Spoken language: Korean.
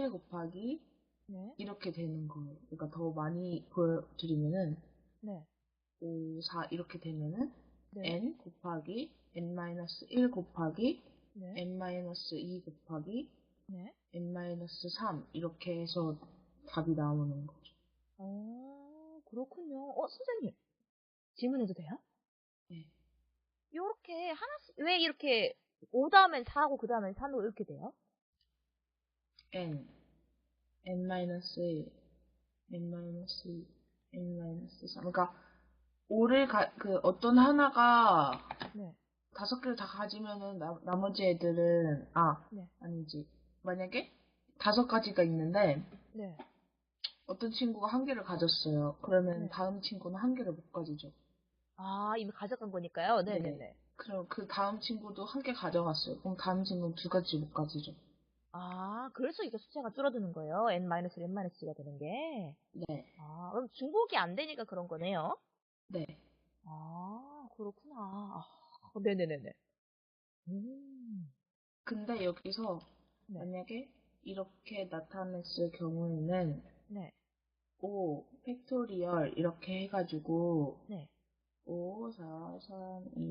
1 곱하기 네. 이렇게 되는 거예요. 그러니까 더 많이 보여드리면은 네. 5, 4 이렇게 되면은 네. n 곱하기 n-1 곱하기 네. n-2 곱하기 네. n-3 이렇게 해서 답이 나오는 거죠. 어, 그렇군요. 어, 선생님. 질문해도 돼요? 네. 요렇게 하나씩, 왜 이렇게 5 다음엔 4하고 그 다음엔 3로 이렇게 돼요? n, n-1, n-2, n-3. 그러니까 5를 가, 그 어떤 하나가 네. 다섯 개를 다 가지면은 나, 나머지 애들은 아 네. 아니지 만약에 다섯 가지가 있는데 네. 어떤 친구가 한 개를 가졌어요. 그러면 네. 다음 친구는 한 개를 못 가지죠. 아, 이미 가져간 거니까요. 네네네. 네. 그럼 그 다음 친구도 한 개 가져갔어요. 그럼 다음 친구는 두 가지 못 가지죠. 아, 그래서 이게 숫자가 줄어드는 거예요. n-1, n-2가 되는 게. 네. 아, 그럼 중복이 안 되니까 그런 거네요. 네. 아, 그렇구나. 아, 네네네네. 음, 근데 여기서 네. 만약에 이렇게 나타냈을 경우에는 네. 5 팩토리얼 이렇게 해가지고 네. 5, 4, 3, 2